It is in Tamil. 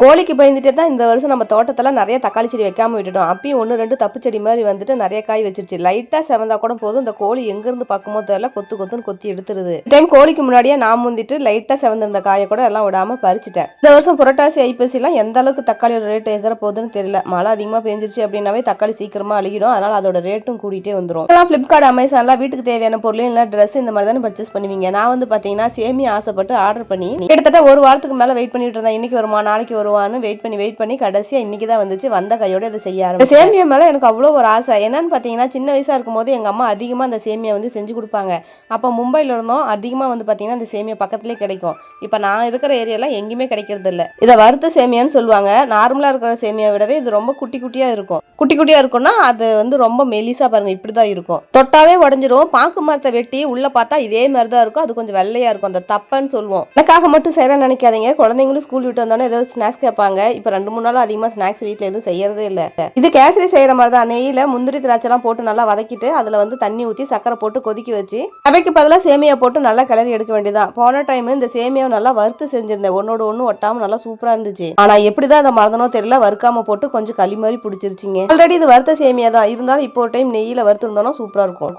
கோழிக்கு பயந்துட்டே தான் இந்த வருஷம் நம்ம தோட்டத்தில் நிறைய தக்காளி செடி வைக்காம விட்டுட்டோம். அப்பயும் ஒன்று ரெண்டு தப்பு செடி மாதிரி வந்துட்டு நிறைய காய் வச்சிருச்சு. லைட்டாக செவந்தா கூட போதும். இந்த கோழி எங்கேருந்து பார்க்கும்போது தெரியல. கொத்து கொத்துன்னு கொத்தி எடுத்துருது. டைம் கோழிக்கு முன்னாடியே நான் முந்திட்டு லைட்டாக செவந்திருந்த காயை கூட எல்லாம் விடாம பறிச்சிட்டேன். இந்த வருஷம் புரட்டாசி ஐப்பசிலாம் எந்த அளவுக்கு தக்காளியோட ரேட் எகிற போகுதுன்னு தெரியல. மழை அதிகமாக பெஞ்சிருச்சு அப்படின்னாவே தக்காளி சீக்கிரமாக அழுகிடும். அதனால் அதோட ரேட்டும் கூட்டிகிட்டே வந்துடும் எல்லாம் ஃப்ளிப்கார்ட் அமேசான்லாம் வீட்டுக்கு தேவையான பொருள் இல்லை ட்ரெஸ் இந்த மாதிரி தானே பர்ச்சேஸ் பண்ணுவீங்க. நான் வந்து பார்த்தீங்கன்னா சேமி ஆசைப்பட்டு ஆர்டர் பண்ணி கிட்டத்தட்ட ஒரு வாரத்துக்கு மேலே வெயிட் பண்ணிட்டு இருந்தேன். இன்னைக்கு வருமா நாளைக்கு வருவான்னு வெயிட் பண்ணி வெயிட் பண்ணி கடைசியா இன்னைக்கு தான் வந்துச்சு. வந்த கையோட இதை செய்ய ஆரம்பிச்சேன் சேமியா மேலே எனக்கு அவ்வளோ ஒரு ஆசை. என்னன்னு பார்த்தீங்கன்னா சின்ன வயசா இருக்கும்போது எங்கள் அம்மா அதிகமாக அந்த சேமியா வந்து செஞ்சு கொடுப்பாங்க. அப்போ மும்பையில் இருந்தோம். அதிகமாக வந்து பார்த்தீங்கன்னா அந்த சேமியா பக்கத்துலேயே கிடைக்கும். இப்போ நான் இருக்கிற ஏரியாலாம் எங்கேயுமே கிடைக்கிறது இல்லை. இதை வறுத்த சேமியான்னு சொல்லுவாங்க. நார்மலாக இருக்கிற சேமியா விடவே இது ரொம்ப குட்டி குட்டியாக இருக்கும். குட்டி குட்டியாக இருக்கும்னா அது வந்து ரொம்ப மெலிசா பாருங்க இப்படி தான் இருக்கும். தொட்டாவே உடஞ்சிரும். பாக்கு மரத்தை வெட்டி உள்ள பார்த்தா இதே மாதிரி தான் இருக்கும். அது கொஞ்சம் வெள்ளையா இருக்கும். அந்த தப்பன்னு சொல்லுவோம். எனக்காக மட்டும் செய்யறேன்னு நினைக்காதீங்க. குழந்தைங்களும் ஸ்கூல் விட்டு வந்தோடனே ஏதாவது ஸ்நாக்ஸ் கேட்பாங்க. இப்போ ரெண்டு மூணு நாள் அதிகமாக ஸ்நாக்ஸ் வீட்டில் எதுவும் செய்யறதே இல்லை. இது கேசரி செய்யற மாதிரி தான் நெய்யில் முந்திரி திராட்சைலாம் போட்டு நல்லா வதக்கிட்டு அதில் வந்து தண்ணி ஊற்றி சக்கரை போட்டு கொதிக்க வச்சு அவைக்கு பதிலாக சேமியா போட்டு நல்லா கிளறி எடுக்க வேண்டியதான் போன டைம் இந்த சேமியாவை நல்லா வறுத்து செஞ்சிருந்தேன். ஒன்னோட ஒன்று ஒட்டாம நல்லா சூப்பராக இருந்துச்சு. ஆனால் எப்படி தான் அதை மறந்தனோ தெரியல. வறுக்காம போட்டு கொஞ்சம் களி மாதிரி பிடிச்சிருச்சிங்க. ஆல்ரெடி இது வறுத்த சேமியா தான் இருந்தாலும் இப்போ ஒரு டைம் நெய்யில் வறுத்து இருந்தோம்னா சூப்பராக இருக்கும்.